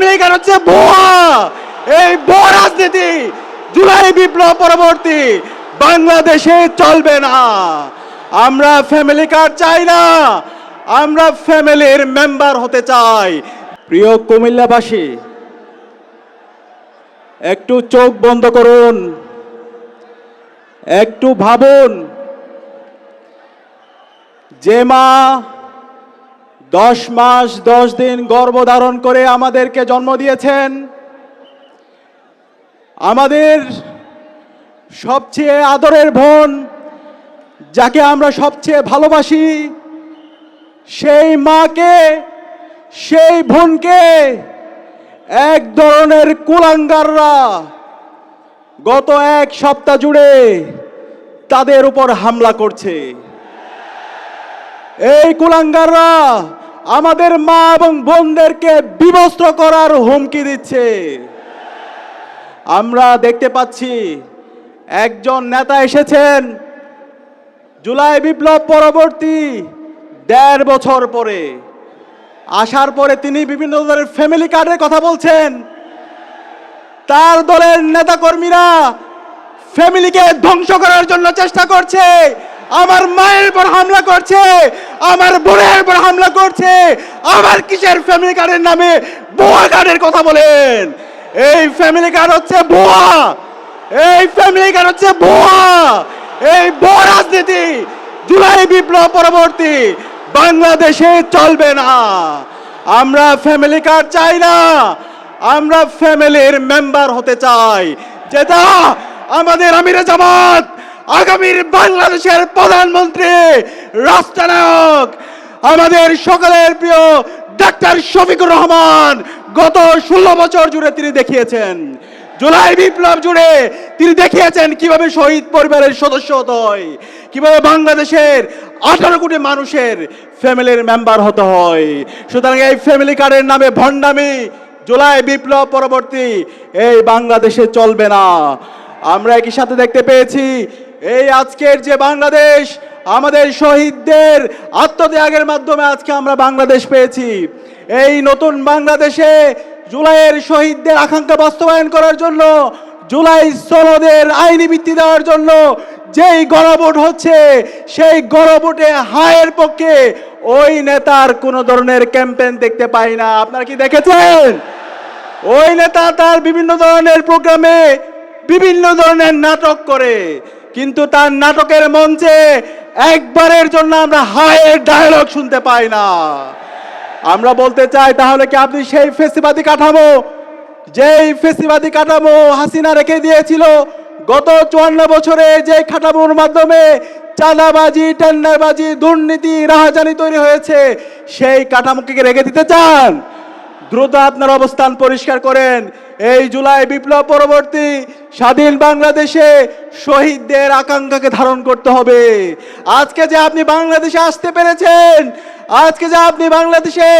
Card হচ্ছে ভুয়া এই ভুয়া রাজনীতি জুলাই বিপ্লব পরবর্তী বাংলাদেশে চলবে না। আমরা ফ্যামিলি কার্ড চাই না। আমরা ফ্যামিলির মেম্বার হতে চাই। প্রিয় কুমিল্লাবাসী, একটু চোখ বন্ধ করুন। একটু ভাবুন। যে মা দশ মাস, দশ দিন গর্ভধারণ করে আমাদেরকে জন্ম দিয়েছেন। আমাদের সবচেয়ে আদরের বোন, যাকে আমরা সবচেয়ে ভালোবাসি, সেই মাকে, সেই বোনকে এক ধরনের কুলাঙ্গাররা গত এক সপ্তাহ জুড়ে তাদের উপর হামলা করছে। এই কুলাঙ্গাররা আমাদের মা এবং বোনদেরকে বিবস্ত্র করার হুমকি দিচ্ছে। আমরা দেখতে পাচ্ছি একজন নেতা এসেছেন জুলাই বিপ্লব পরবর্তী দেড় বছর পরে। আসার পরে তিনি বিভিন্ন ধরনের ফ্যামিলি কার্ডের কথা বলছেন। তার দলের নেতাকর্মীরা ফ্যামিলিকে ধ্বংস করার জন্য চেষ্টা করছে। আমার মায়ের উপর হামলা করছে, আমার বোনের উপর হামলা করছে, আমার কিসের ফ্যামিলি কার্ডের নামে ভুয়া কার্ডের কথা বলেন? এই ফ্যামিলি কার্ড হচ্ছে ভুয়া, এই ফ্যামিলি কার্ড হচ্ছে ভুয়া, এই বোয়া রাজনীতি, জুলাই বিপ্লব পরবর্তী, বাংলাদেশে চলবে না। আমরা ফ্যামিলি কার্ড চাই না, আমরা ফ্যামিলির মেম্বার হতে চাই। যেটা আমাদের আমিরে জামাত আগামীর বাংলাদেশের প্রধানমন্ত্রী, রাষ্ট্রনায়ক, আমাদের সকলের প্রিয় ডাক্তার শফিকুর রহমান, গত ষোলো বছর জুড়ে তিনি দেখিয়েছেন। জুলাই বিপ্লব জুড়ে তিনি দেখিয়েছেন কীভাবে শহীদ পরিবারের সদস্য হতে হয়, কীভাবে বাংলাদেশের আঠারো কোটি মানুষের ফ্যামিলির মেম্বার হতে হয়। সুতরাং এই ফ্যামিলি কার্ডের নামে ভণ্ডামি, জুলাই বিপ্লব পরবর্তী এই বাংলাদেশে চলবে না। আমরা একই সাথে দেখতে পেয়েছি এই আজকের যে বাংলাদেশ, আমাদের শহীদদের আত্মত্যাগের মাধ্যমে আজকে আমরা বাংলাদেশ পেয়েছি। এই নতুন বাংলাদেশে জুলাইয়ের শহীদদের আকাঙ্ক্ষা বাস্তবায়ন করার জন্য, জুলাই সনদের আইনি ভিত্তি দেওয়ার জন্য যেই গণভোট হচ্ছে, সেই গণভোটে হায়ের পক্ষে ওই নেতার কোনো ধরনের ক্যাম্পেইন দেখতে পাই না। আপনারা কি দেখেছেন? ওই নেতা তার বিভিন্ন ধরনের প্রোগ্রামে বিভিন্ন ধরনের নাটক করে কিন্তু তার নাটকের মঞ্চে একবারের জন্য আমরা হায়ের ডায়লগ শুনতে পাই না। আমরা বলতে চাই তাহলে কি আপনি সেই ফেসিবাদী কাঠামো, যেই ফেসিবাদী কাঠামো হাসিনা রেখে দিয়েছিল, গত চুয়ান্ন বছরে যে কাঠামোর মাধ্যমে চাঁদাবাজি, টেন্ডারবাজি, দুর্নীতি, রাহাজানি তৈরি হয়েছে, সেই কাঠামোকে রেখে দিতে চান? দ্রুত আপনার অবস্থান পরিষ্কার করেন। এই জুলাই বিপ্লব পরবর্তী স্বাধীন বাংলাদেশে শহীদদের আকাঙ্ক্ষাকে ধারণ করতে হবে। আজকে যে আপনি বাংলাদেশে আসতে পেরেছেন, আজকে যে আপনি বাংলাদেশে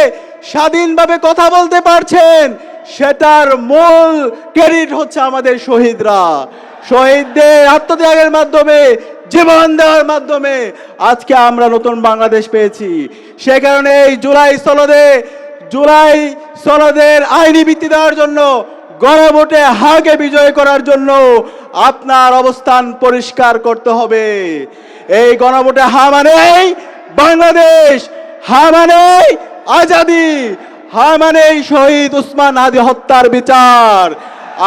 স্বাধীনভাবে কথা বলতে পারছেন, সেটার মূল ক্রেডিট হচ্ছে আমাদের শহীদরা। শহীদদের আত্মত্যাগের মাধ্যমে, জীবন দেওয়ার মাধ্যমে আজকে আমরা নতুন বাংলাদেশ পেয়েছি। সে কারণে এই জুলাই স্থলদে জুলাই সনদের আইনি ভিত্তি দেওয়ার জন্য গণভোটে হাগে বিজয় করার জন্য আপনার অবস্থান পরিষ্কার করতে হবে। এই গণভোটে হা মানেই বাংলাদেশ হা মানেই আজাদি হা মানেই শহীদ উসমান আদি হত্যার বিচার।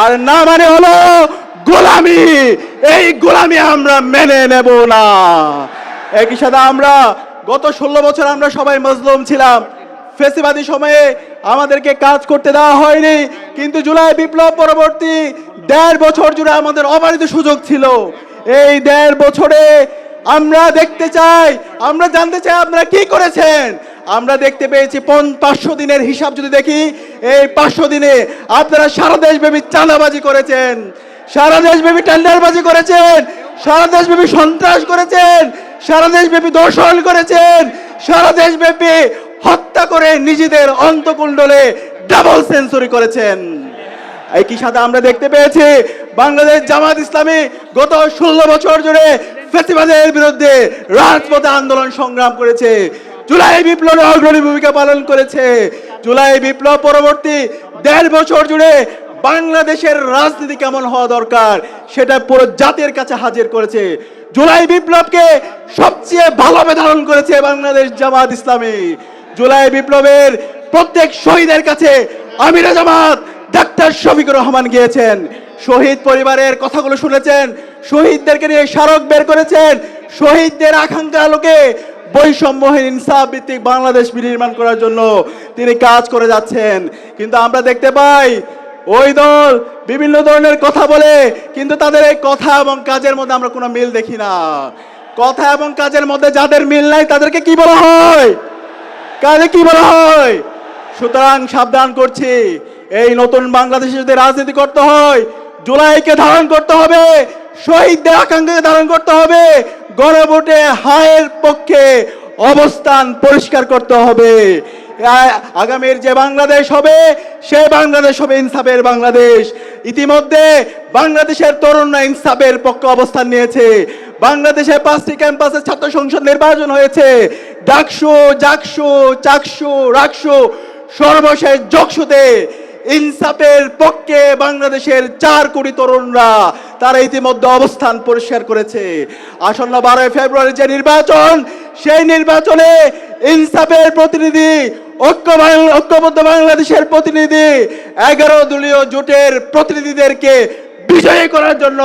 আর না মানে হলো গোলামি, এই গোলামি আমরা মেনে নেব না। একই সাথে আমরা গত ষোলো বছর আমরা সবাই মজলুম ছিলাম ফেসিবাদী সময়ে আমাদেরকে কাজ করতে দেওয়া হয়নি, কিন্তু জুলাই বিপ্লব পরবর্তী দেড় বছর জুড়ে আমাদের অবারিত সুযোগ ছিল। এই দেড় বছরে আমরা দেখতে চাই, আমরা জানতে চাই আপনারা কি করেছেন। আমরা দেখতে পেয়েছি পাঁচশো দিনের হিসাব যদি দেখি, এই পাঁচশো দিনে আপনারা সারা দেশব্যাপী চাঁদাবাজি করেছেন, সারা দেশব্যাপী টেন্ডারবাজি করেছেন, সারা দেশব্যাপী সন্ত্রাস করেছেন, সারা দেশব্যাপী দর্শন করেছেন, সারা দেশব্যাপী হত্যা করে নিজেদের অন্তকুণ্ডলে ডাবল সেঞ্চুরি করেছেন। একই সাথে আমরা দেখতে পেয়েছি? বাংলাদেশ জামাত ইসলামী গত ষোলো বছর জুড়ে ফেসিবাদের বিরুদ্ধে রাজপথে আন্দোলন সংগ্রাম করেছে। জুলাই বিপ্লবে অগ্রণী ভূমিকা পালন করেছে। জুলাই বিপ্লব পরবর্তী দেড় বছর জুড়ে বাংলাদেশের রাজনীতি কেমন হওয়া দরকার, সেটা পুরো জাতির কাছে হাজির করেছে। জুলাই বিপ্লবকে সবচেয়ে ভালোভাবে ধারণ করেছে বাংলাদেশ জামাত ইসলামী। জুলাই বিপ্লবের প্রত্যেক শহীদের কাছে আমিরা জামাত, ডাক্তার শফিকুর রহমান গিয়েছেন। শহীদ পরিবারের কথাগুলো শুনেছেন, শহীদদেরকে নিয়ে স্মারক বের করেছেন, শহীদদের আকাঙ্ক্ষা আলোকে বৈষম্যহীন ইনসাফ ভিত্তিক বাংলাদেশ বিনির্মাণ করার জন্য তিনি কাজ করে যাচ্ছেন। কিন্তু আমরা দেখতে পাই, ওই দল বিভিন্ন ধরনের কথা বলে, কিন্তু তাদের এই কথা এবং কাজের মধ্যে আমরা কোনো মিল দেখি না। কথা এবং কাজের মধ্যে যাদের মিল নাই, তাদেরকে কি বলা হয়? কাজে কি বলা হয়? সুতরাং সাবধান করছি। এই নতুন বাংলাদেশে যদি রাজনীতি করতে হয়, জুলাইকে ধারণ করতে হবে, শহীদদের আকাঙ্ক্ষাকে ধারণ করতে হবে, গণভোটে হায়ের পক্ষে অবস্থান পরিষ্কার করতে হবে। আগামীর যে বাংলাদেশ হবে, সে বাংলাদেশ হবে ইনসাফের বাংলাদেশ। ইতিমধ্যে বাংলাদেশের তরুণরা ইনসাফের পক্ষে অবস্থান নিয়েছে। বাংলাদেশে পাঁচটি ক্যাম্পাসে ছাত্র সংসদ নির্বাচন হয়েছে। ডাকসু, জাকসু, চাকসু, রাকসু, সর্বশেষ জকসুতে ইনসাফের পক্ষে বাংলাদেশের চার কোটি তরুণরা তারা ইতিমধ্যে অবস্থান পরিষ্কার করেছে। আসন্ন বারোই ফেব্রুয়ারি যে নির্বাচন, সেই নির্বাচনে ইনসাফের প্রতিনিধি, ঐক্য ঐক্যবদ্ধ বাংলাদেশের প্রতিনিধি, এগারো দলীয় জোটের প্রতিনিধিদেরকে বিজয়ী করার জন্য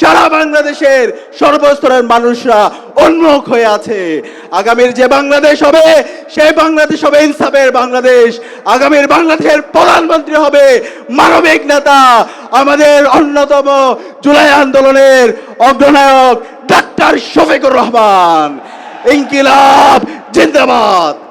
সারা বাংলাদেশের সর্বস্তরের মানুষরা উন্মুখ হয়ে আছে। আগামীর যে বাংলাদেশ হবে, সেই বাংলাদেশ হবে ইনসাফের বাংলাদেশ। আগামীর বাংলাদেশের প্রধানমন্ত্রী হবে মানবিক নেতা। আমাদের অন্যতম জুলাই আন্দোলনের অগ্রনায়ক ডাক্তার শফিকুর রহমান। ইনকিলাব, জিন্দাবাদ।